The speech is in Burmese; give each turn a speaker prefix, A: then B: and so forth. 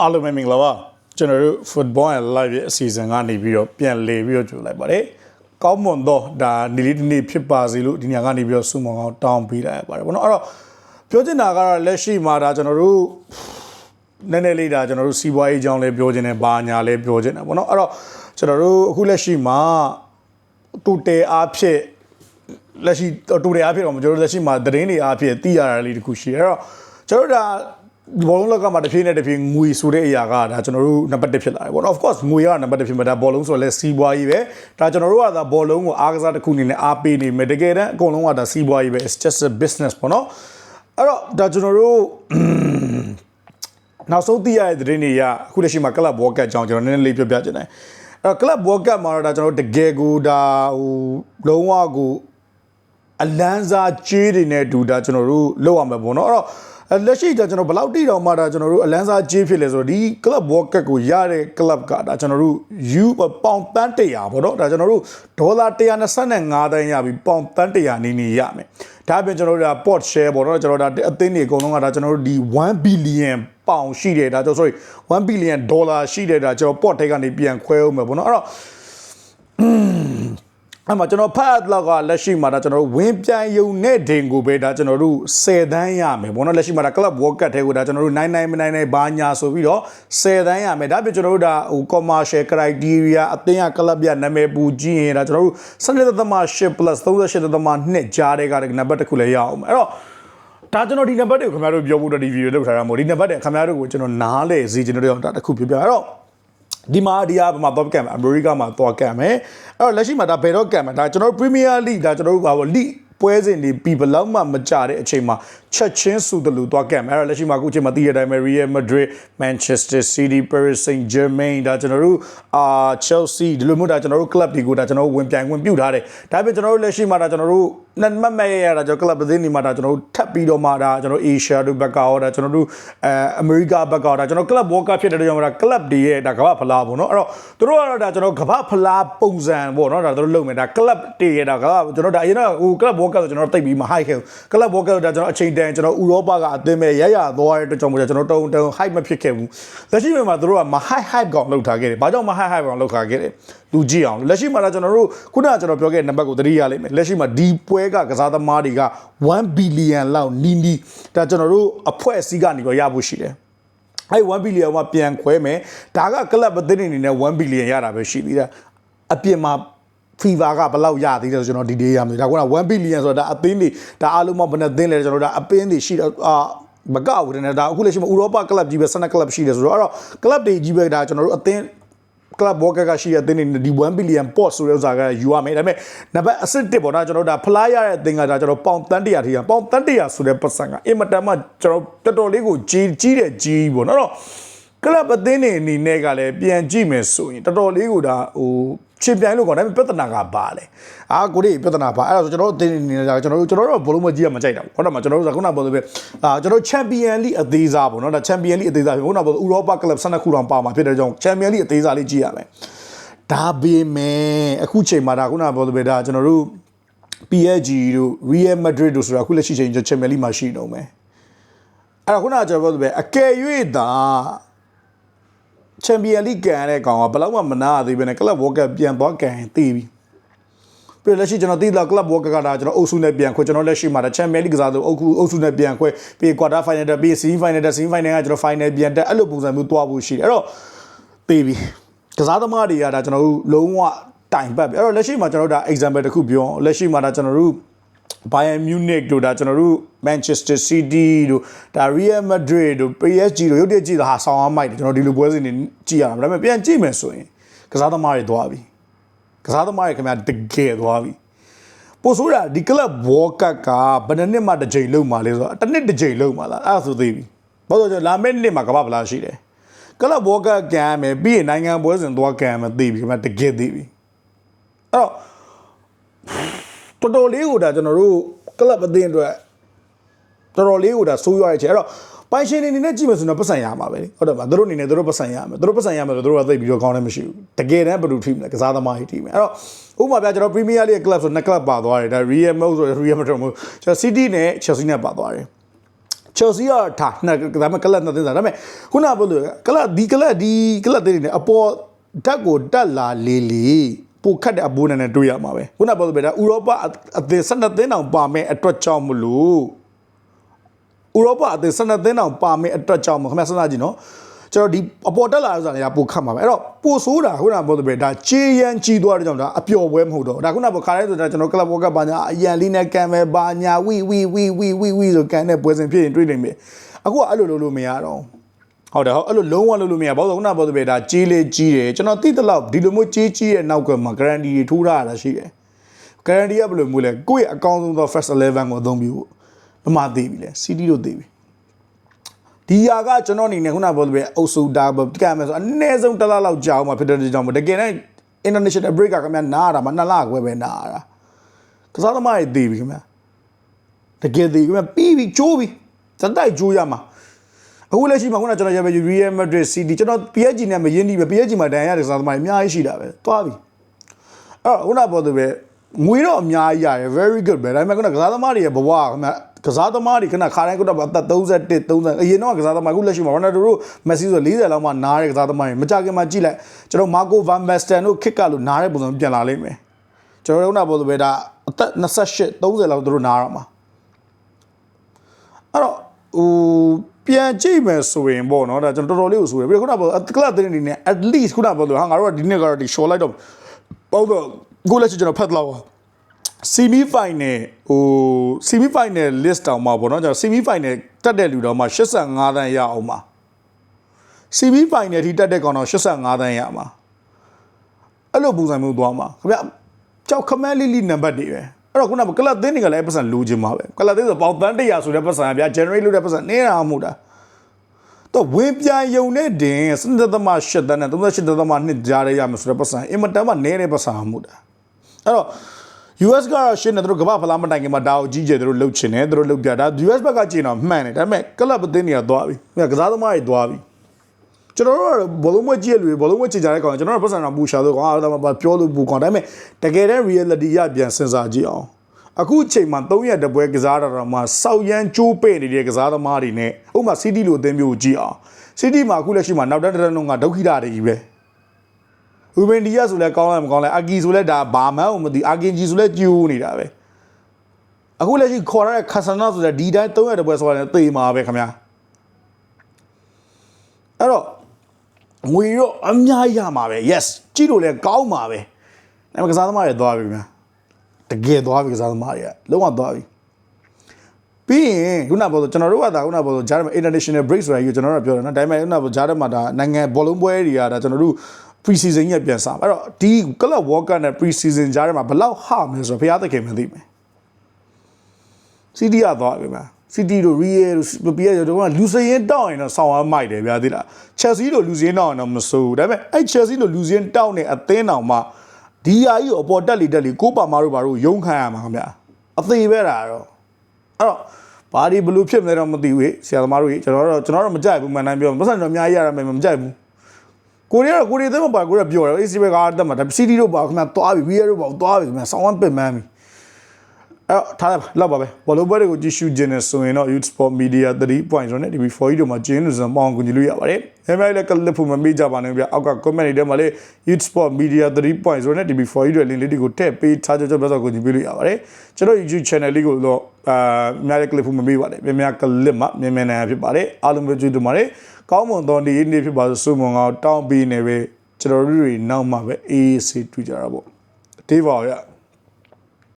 A: အားလုံးပဲမင်္ဂလာပါကျွန်တော်တို့ football and live ရဲ့အစီအစဉ်ကနေပြီးတော့ပြန်လေပြီးတော့ကြိုလိုက်ပါတယ်ကောင်းမွန်တော့ဒါနေလေးဒီနေ့ဖြစ်ပါစေလို့ဒီညကနေပြီးတော့စုမုံအောင်တောင်းပေးလိုက်ရပါတယ်ဘောနော်အဲ့တော့ပြောချင်တာကတော့လက်ရှိမှာဒါကျွန်တော်တို့နည်းနည်းလေးဒါကျွန်တော်တို့စီးပွားရေးအကြောင်းလေးပြောချင်တယ်ဘာညာလေးပြောချင်တယ်ဘောနော်အဲ့တော့ကျွန်တော်တို့အခုလက်ရှိမှာတူတဲအားဖြင့်လက်ရှိတူတယ်အားဖြင့်တော့ကျွန်တော်တို့လက်ရှိမှာသတင်းတွေအားဖြင့်သိရတာလေးတခုရှိတယ်အဲ့တော့ကျွန်တော်တို့ဒါဒီ ဘောလုံးလောက်ကမှာတစ်ဖြည်းနဲ့တစ်ဖြည်းငွေဆိုတဲ့အရာကဒါကျွန်တော်တို့နံပါတ်1ဖြစ်လာတယ်ပေါ့နော် of course ငွေကနံပါတ်1ဖြစ်မှာဒါဘောလုံးဆိုတော့လဲစီးပွားရေးပဲဒါကျွန်တော်တို့ကဒါဘောလုံးကိုအားကစားတစ်ခုအနေနဲ့အားပေးနေမယ်တကယ်တမ်းအကုန်လုံးကဒါစီးပွားရေးပဲ it's just a business ပေါ့နော်အဲ့တော့ဒါကျွန်တော်တို့နောက်ဆုံးသိရတဲ့သတင်းတွေရအခုလက်ရှိမှာ club world cup အကြောင်းကျွန်တော်နည်းနည်းလေးပြောပြချင်တယ်အဲ့တော့ club world cup မှာတော့ဒါကျွန်တော်တို့တကယ်ကိုဒါဟိုလုံးဝကိုအလန်းစားကြေးတွေနဲ့အတူဒါကျွန်တော်တို့လောက်ရမှာပေါ့နော်အဲ့တော့အဲ့ လက်ရှိဒါကျွန်တော်ဘယ်လောက်တိတောင်မှဒါကျွန်တော်တို့အလန်းစားကြေးဖြစ်လဲဆိုတော့ဒီ club world cup ကိုရတဲ့ club ကဒါကျွန်တော်တို့ U ပေါင်တန်း100ပေါ့နော်ဒါကျွန်တော်တို့ဒေါ်လာ125တန်းရပြီပေါင်တန်း100နေနေရမယ်ဒါပြင်ကျွန်တော်တို့ဒါ port share ပေါ့နော်ကျွန်တော်တို့ဒါအသင်းတွေအကုန်လုံးကဒါကျွန်တော်တို့ဒီ1 billion ပေါင်ရှိတယ်ဒါကျွန်တော် sorry 1 billion ဒေါ်လာရှိတယ်ဒါကျွန်တော် port ထဲကနေပြန်ခွဲအောင်မယ်ပေါ့နော်အဲ့တော့ အဲ့မှာကျွန်တော်ဖတ်လောက်ကလက်ရှိမှာဒါကျွန်တော်တို့ဝင်းပြိုင်ယုံနဲ့ဒင်ကိုပဲဒါကျွန်တော်တို့10တန်းရမယ်ဘောနော်လက်ရှိမှာဒါ club world cup ထဲကိုဒါကျွန်တော်တို့99မ99ဘာညာဆိုပြီးတော့10တန်းရမယ်ဒါပြကျွန်တော်တို့ဒါဟို commercial criteria အသင်းရ club ရနာမည်ပူကြည့်ရင်ဒါကျွန်တော်တို့17.8 plus 38.2ကြားတဲ့ကနံပါတ်တစ်ခုလည်းရအောင်အဲ့တော့ဒါကျွန်တော်ဒီနံပါတ်တွေကိုခင်ဗျားတို့ပြောဖို့တော့ဒီဗီဒီယိုလုပ်ထားတာမဟုတ်ဒီနံပါတ်တွေခင်ဗျားတို့ကိုကျွန်တော်နားလေစီကျွန်တော်တို့ဒါတစ်ခုပြောပြအဲ့တော့ ဒီမှာဒီဟာမှာတော့ကံမယ်အမေရိကမှာတော့ကံမယ်အဲ့တော့လက်ရှိမှာဒါဘယ်တော့ကံမယ်ဒါကျွန်တော်တို့ Premier League ဒါကျွန်တော်တို့ဘာလို့ League ပွဲစဉ်တွေပြီးဘယ်လောက်မှမကြတဲ့အချိန်မှာ ချက်ချင်းစုတယ်လို့သွားကံမယ်အဲ့တော့လက်ရှိမှာအခုချိန်မှာသိရတဲ့အတိုင်းပဲ Real Madrid Manchester City Paris Saint-Germain ဒါကျွန်တော်တို့အာ Chelsea ဒီလိုမျိုးဒါကျွန်တော်တို့ club တွေကိုဒါကျွန်တော်တို့ဝင်ပြိုင်ဝင်ပြုတ်ထားတယ်ဒါပေမဲ့ကျွန်တော်တို့လက်ရှိမှာဒါကျွန်တော်တို့နှစ်မှတ်မဲ့ရရတာကျွန်တော် club သတင်းတွေမှာဒါကျွန်တော်တို့ထပ်ပြီးတော့မှဒါကျွန်တော် Asia တို့ဘက်ကရောဒါကျွန်တော်တို့အဲ America ဘက်ကရောဒါကျွန်တော် club World Cup ဖြစ်တဲ့ကြောင့်ဒါ club တွေရဲ့ဒါကမ္ဘာဖလားပေါ့နော်အဲ့တော့တို့ကတော့ဒါကျွန်တော်ကမ္ဘာဖလားပုံစံပေါ့နော်ဒါတို့လုပ်မယ်ဒါ club တွေရဲ့ဒါကကျွန်တော်ဒါအရင်ကဟို club World Cup ဆိုကျွန်တော်တိတ်ပြီးမ high ခဲ့ဘူး club World Cup ဒါကျွန်တော်အချိန်တန်ကျွန်တော်ဥရောပကအသင်းမဲ့ရရသွားတဲ့အတွက်ကြောင့်မို့ကျွန်တော်တုံတုံ hype မဖြစ်ခဲ့ဘူးလက်ရှိမှာတို့ကမ high hype ကောင်လောက်ထားခဲ့တယ်ဘာကြောင့်မ high hype ကောင်လောက်ထားခဲ့တယ်လူကြည့်အောင်လက်ရှိမှာဒါကျွန်တော်တို့ခုနကကျွန်တော်ပြောခဲ့တဲ့နံပါတ်ကိုသတိရလိမ့်မယ်လက်ရှိမှာဒီပွဲကကစားသမားတွေက1 billion လောက်နီးနီးဒါကျွန်တော်တို့အဖွဲ့အစည်းကနေတော့ရဖို့ရှိတယ်အဲ့1 billion မှာပြန်ခွဲမယ်ဒါကကလပ်အသင်းအနေနဲ့1 billion ရတာပဲရှိသေးတယ်အပြင်မှာ fever ကဘယ်လောက်ရသေးတယ်ဆိုကျွန်တော်ဒီ day ရမယ်ဒါက1 billion ဆိုတာဒါအသင်းတွေဒါအားလုံးမဘယ်နှသင်းလဲကျွန်တော်ဒါအပင်းတွေရှိတော့အာမကောက်ဘူးတဲ့ဒါအခုလက်ရှိမှာဥရောပကလပ်ကြီးပဲ12ကလပ်ရှိတယ်ဆိုတော့အဲ့တော့ကလပ်တွေကြီးပဲဒါကျွန်တော်တို့အသင်း club worker ကရှိတဲ့အသင်းတွေဒီ1 billion pot ဆိုတဲ့ဥစ္စာကယူရမယ်ဒါပေမဲ့နံပါတ်အစစ်တစ်ပေါ့နော်ကျွန်တော်တို့ဒါဖလားရတဲ့အသင်းကဒါကျွန်တော်ပေါင်တန်းတရာထိရပေါင်တန်းတရာဆိုတဲ့ပတ်စံကအင်မတန်မှကျွန်တော်တော်တော်လေးကိုကြီးကြီးတဲ့ကြီးပေါ့နော်တော့ club အသင်းတွေအနေနဲ့ကလည်းပြန်ကြည့်မယ်ဆိုရင်တော်တော်လေးကိုဒါဟိုချင်းပြိုင်လို့ကောဒါပေမဲ့ပြဿနာကပါလေအာကိုလေးပြဿနာပါအဲ့ဒါဆိုကျွန်တော်တို့အသင်းအနေနဲ့ကျွန်တော်တို့ကျွန်တော်တို့ဘလုံးမကြီးကမကြိုက်တာဘူးဟုတ်တယ်မကျွန်တော်တို့ကခုနကပြောလို့ပဲအာကျွန်တော် Champion League အသေးစားပေါ့နော်ဒါ Champion League အသေးစားခုနကပြောဥရောပ club 12ခုတောင်ပါမှာဖြစ်တဲ့ကြောင့် Champion League အသေးစားလေးကြည့်ရမယ်ဒါပေမဲ့အခုချိန်မှာဒါခုနကပြောလို့ပဲဒါကျွန်တော်တို့ PSG တို့ Real Madrid တို့ဆိုတာအခုလက်ရှိချိန်ကျ Champion League မှာရှိနေမယ်အဲ့ဒါခုနကကျွန်တော်ပြောလို့ပဲအကယ်၍သာ ချန်ပီယံလိကန်တဲ့ကောင်ကဘယ်တော့မှမနာရသေးဘဲနဲ့ကလပ်ဝေါ်ကပြန်သွားကန်ရင်သိပြီပြီးလက်ရှိကျွန်တော်သိတာကလပ်ဝေါ်ကကဒါကျွန်တော်အုပ်စုနဲ့ပြန်ခွဲကျွန်တော်လက်ရှိမှာဒါချန်ပီယံလိကစားသူအုပ်စုအုပ်စုနဲ့ပြန်ခွဲပြီးကွာတာဖိုင်နယ်တက်ပြီးဆီဖိုင်နယ်တက်ဆီဖိုင်နယ်ကကျွန်တော်ဖိုင်နယ်ပြန်တက်အဲ့လိုပုံစံမျိုးသွားဖို့ရှိတယ်အဲ့တော့သိပြီကစားသမားတွေကဒါကျွန်တော်တို့လုံးဝတိုင်ပတ်ပြီအဲ့တော့လက်ရှိမှာကျွန်တော်တို့ဒါ example တစ်ခုပြောအောင်လက်ရှိမှာဒါကျွန်တော်တို့ Bayern Munich တို့ဒါကျွန်တော်တို့ Manchester City တို့ဒါ Real Madrid တို့ PSG တို့ရုပ်တရက်ကြည့်တာဟာဆောင်းအောင်မိုက်တယ်ကျွန်တော်ဒီလိုပွဲစဉ်တွေကြည့်ရတာဒါပေမဲ့ပြန်ကြည့်မယ်ဆိုရင်ကစားသမားတွေသွားပြီကစားသမားတွေခင်ဗျာတကယ်သွားပြီပို့ဆိုတာဒီ club World Cup ကဘယ်နှစ်မှတစ်ချိန်လုံးမှာလဲဆိုတော့တစ်နှစ်တစ်ချိန်လုံးမှာလားအဲ့ဒါဆိုသေးပြီဘာလို့လဲဆိုတော့လာမယ့်နှစ်မှာကမ္ဘာဗလားရှိတယ် club World Cup ကန်ရမယ်ပြီးရင်နိုင်ငံပွဲစဉ်သွားကန်ရမယ်သိပြီခင်ဗျာတကယ်သိပြီအဲ့တော့ တော်တော်လေးကိုဒါကျွန်တော်တို့ကလပ်အသင်းအတွက်တော်တော်လေးကိုဒါဆိုးရွားရဲ့ချက်အဲ့တော့ပိုင်ရှင်တွေအနေနဲ့ကြည့်မယ်ဆိုတော့ပတ်စံရမှာပဲလေဟုတ်တယ်ပါသူတို့အနေနဲ့သူတို့ပတ်စံရမယ်သူတို့ပတ်စံရမယ်ဆိုတော့သူတို့ကသိပြီးတော့ကောင်းတယ်မရှိဘူးတကယ်တမ်းဘယ်လိုထိမလဲကစားသမားကြီးထိမယ်အဲ့တော့ဥပမာပြကျွန်တော် Premier League club ဆိုနှစ် club ပါသွားတယ်ဒါ Real Madrid ဆို Real Madrid မို့ကျွန်တော် City နဲ့ Chelsea နဲ့ပါသွားတယ်ချယ်ဆီကထားနှစ်ဒါပေမဲ့ကလပ်နှစ်သင်းစားဒါပေမဲ့ခုနကပြောလို့ကလပ်ဒီကလပ်ဒီကလပ်တင်းနေအပေါ်ဓာတ်ကိုတက်လာလေလေ ပိုခတ်တဲ့အဘိုးနဲ့နဲ့တွေ့ရမှာပဲခုနကပြောလို့ပဲဒါဥရောပအသင်း12သင်းတောင်ပါမဲ့အတွက်ကြောင့်မလို့ဥရောပအသင်း12သင်းတောင်ပါမဲ့အတွက်ကြောင့်မခင်ဗျာစဉ်းစားကြည့်နော်ကျွန်တော်ဒီအပေါ်တက်လာရဆိုတာကပိုခတ်မှာပဲအဲ့တော့ပိုဆိုးတာခုနကပြောလို့ပဲဒါချေရန်ကြီးသွားတဲ့ကြောင့်ဒါအပျော်ပွဲမဟုတ်တော့ဒါခုနကခါတိုင်းဆိုတာကျွန်တော်ကလပ်ဘောကဘာညာအရန်လေးနဲ့ကန်ပဲဘာညာဝီဝီဝီဝီဝီဝီဆိုကန်တဲ့ပွဲစဉ်ဖြစ်ရင်တွေ့နေပြီအခုကအဲ့လိုလုပ်လို့မရတော့ဘူး ဟုတ်တယ်ဟုတ်အဲ့လိုလုံးဝလုပ်လို့မရဘာလို့လဲခုနကပြောသလိုပဲဒါကြီးလေးကြီးတယ်ကျွန်တော်သိတဲ့လောက်ဒီလိုမျိုးကြီးကြီးရဲ့နောက်ကမှာ guarantee တွေထိုးထားရတာရှိတယ် guarantee ကဘယ်လိုမျိုးလဲကိုယ့်ရဲ့အကောင်းဆုံးသော first 11ကိုအသုံးပြုဖို့ဘယ်မှာသိပြီလဲ CD တို့သိပြီဒီဟာကကျွန်တော်အနေနဲ့ခုနပြောသလိုပဲအုပ်စုတာပဲကမ်းမယ်ဆိုအနည်းဆုံးတစ်လလောက်ကြာအောင်မှာဖြစ်တဲ့ကြောင့်တကယ်တမ်း international break ကခင်ဗျာနားရတာမနှစ်လခွဲပဲနားရတာကစားသမားတွေသိပြီခင်ဗျာတကယ်သိခင်ဗျာပြီးပြီကျိုးပြီစတိုက်ကျိုးရမှာ အခုလက်ရှိမှာခုနကျွန်တော်ရပဲ Real Madrid City ကျွန်တော် PSG နဲ့မရင်းနှီးပဲ PSG မှာဒဏ်ရတဲ့ကစားသမားတွေအများကြီးရှိတာပဲသွားပြီအဲ့တော့ခုနပြောသူပဲငွေတော့အများကြီးရတယ် very good ပဲဒါပေမဲ့ခုနကစားသမားတွေရဲ့ဘဝကခင်ဗျာကစားသမားတွေခဏခါတိုင်းကတော့အသက်31 30အရင်တော့ကစားသမားအခုလက်ရှိမှာ Ronaldo တို့ Messi ဆို40လောက်မှနားတဲ့ကစားသမားတွေမကြခင်မှာကြည့်လိုက်ကျွန်တော် Marco Van Basten တို့ kick ကလို့နားတဲ့ပုံစံပြန်လာလိမ့်မယ်ကျွန်တော်တို့ကပြောသူပဲဒါအသက်28 30လောက်သူတို့နားရမှာအဲ့တော့ ဟိုပြန်ကြည့်မယ်ဆိုရင်ပေါ့နော်ဒါကျွန်တော်တော်တော်လေးကိုဆိုရပြီးခုနကပြောကလပ်တင်းနေနဲ့ at least ခုနကပြောလို့ဟာငါတို့ကဒီနေ့ကတော့ဒီ show လိုက်တော့ပေါ့တော့ကိုလက်ချကျွန်တော်ဖတ်လောက် semi final ဟို semi final list တောင်မှာပေါ့နော်ကျွန်တော် semi final တက်တဲ့လူတောင်မှ85တန်းရအောင်ပါ semi final ထိတက်တဲ့ကောင်တော့85တန်းရမှာအဲ့လိုပုံစံမျိုးသွားမှာခင်ဗျကြောက်ခမန်းလေးလေးနံပါတ်တွေပဲ အဲ့တော့ခုနကကလပ်သင်းတွေကလည်းအဲ့ပတ်စံလိုချင်မှာပဲကလပ်သင်းဆိုပေါင်တန်း100ဆိုတဲ့ပတ်စံဗျာ generate လုပ်တဲ့ပတ်စံနေတာမဟုတ်တာတော့ဝင်ပြန်ယုံနဲ့တင်စနစ်သမ8တန်းနဲ့38သမ2ကြားရရမယ်ဆိုတဲ့ပတ်စံအင်မတန်မှနည်းတဲ့ပတ်စံမဟုတ်တာအဲ့တော့ US ကရှင်းနေသူတို့ကမ္ဘာဖလားမတိုင်ခင်မှာဒါကိုကြီးကျယ်သူတို့လှုပ်ချင်တယ်သူတို့လှုပ်ပြတာ US ဘက်ကကြည့်တော့မှန်တယ်ဒါပေမဲ့ကလပ်အသင်းတွေကသွားပြီ။ကစားသမားတွေသွားပြီ။ ကျွန်တော်တို့ကဘောလုံးမွေးကြည့်ရလူတွေဘောလုံးမွေးကြည့်ကြတဲ့ကောင်ကျွန်တော်တို့ပတ်စံတော်ပူရှာဆိုကောင်အားလုံးပြောလို့ပူကောင်ဒါပေမဲ့တကယ်တမ်း reality ရပြန်စဉ်းစားကြည့်အောင်။အခုချိန်မှာ3ရက်တပွဲကစားတာတော့မှစောက်ရမ်းကျိုးပဲ့နေတဲ့ကစားသမားတွေနဲ့ဥပမာ City လိုအသင်းမျိုးကိုကြည့်အောင်။ City မှာအခုလက်ရှိမှာနောက်တန်းတစ်တန်းလုံးကဒုက္ခိတတွေကြီးပဲ။ရူဘင်ဒီယာဆိုလဲကောင်းလိုက်မကောင်းလိုက်အာဂီဆိုလဲဒါဘာမှန်းမသိအာဂင်ဂျီဆိုလဲကျူးနေတာပဲအခုလက်ရှိခေါ်ရတဲ့ခါဆနာဆိုတဲ့ဒီတိုင်း300တပွဲဆိုရတယ်သေမှာပဲခင်ဗျာအဲ့တော့ ငွေတော့အများကြီးရမှာပဲ yes ကြည့်လို့လဲကောင်းမှာပဲဒါပေမဲ့ကစားသမားတွေသွားပြီခင်ဗျာတကယ်သွားပြီကစားသမားတွေကလုံးဝသွားပြီပြီးရင်ခုနကပြောဆိုကျွန်တော်တို့ကဒါခုနကပြောဆိုဂျားမှာ international break ဆိုတာကြီးကျွန်တော်တို့ကပြောတယ်နော်ဒါပေမဲ့ခုနကပြောဂျားမှာဒါနိုင်ငံဘောလုံးပွဲတွေကဒါကျွန်တော်တို့ pre season ကြီးပြန်စားအဲ့တော့ဒီ club world cup နဲ့ pre season ကြားထဲမှာဘယ်လောက်ဟမလဲဆိုတော့ဘုရားသခင်မသိမယ် city ကသွားပြီမှာ city တို့ real တို့ PS တို့ကလူစရင်တောင်းရင်တော့ဆောင်းရမိုက်တယ်ဗျာသိလား chelsea တို့လူစရင်တောင်းရင်တော့မစိုးဘူးဒါပေမဲ့အဲ့ chelsea တို့လူစရင်တောင်းနေအသင်းတော်မှာဒီဟာကြီးကိုအပေါ်တက်လီတက်လီကိုပါမာတို့ဘာတို့ရုံးခံရမှာခင်ဗျာအသေးပဲတာတော့အဲ့တော့ဘာဒီဘလူးဖြစ်မလဲတော့မသိဘူးဟေ့ဆရာသမားတို့ကြီးကျွန်တော်တို့ကျွန်တော်တို့မကြိုက်ဘူးမှန်တိုင်းပြောပတ်စံတော့အများကြီးရတာမယ်မကြိုက်ဘူးကိုရီးယားကိုရီးယားသမပါကိုရီးယားပြောတယ်အေးစီဘက်ကအားတက်မှာဒါစီတီတို့ပါခင်ဗျာသွားပြီဗီးယားတို့ပါသွားပြီခင်ဗျာဆောင်းဝမ်းပင်မန်းပြီ အဲ့တော့ထားလိုက်လောက်ပါပဲဘောလုံးပွဲတွေကိုကြည့်ရှုခြင်းနဲ့ဆိုရင်တော့ Youth Sport Media 3.0နဲ့ TV4 တို့မှာကျင်းလို့စံပေါင်းကူညီလို့ရပါတယ်။အဲမဲ့လည်းကလစ်ဖို့မမေ့ကြပါနဲ့ဗျ။အောက်က comment တွေထဲမှာလည်း Youth Sport Media 3.0နဲ့ TV4 တို့လင်းလေးတွေကိုထည့်ပေးထားကြကြပြဿနာကူညီပေးလို့ရပါတယ်။ကျွန်တော် YouTube channel လေးကိုတော့အာအများကြီး clip ဖို့မမေ့ပါနဲ့။များများ clip မှာမြန်မြန်နိုင်ဖြစ်ပါတယ်။အားလုံးပဲကြည့်ကြပါမယ်။ကောင်းမွန်သောနေ့နေ့ဖြစ်ပါစို့ဆုမွန်ကောင်းတောင်းပေးနေပဲကျွန်တော်တို့တွေနောက်မှပဲအေးအေးဆေးတွေ့ကြတာပေါ့။တေးပါရ။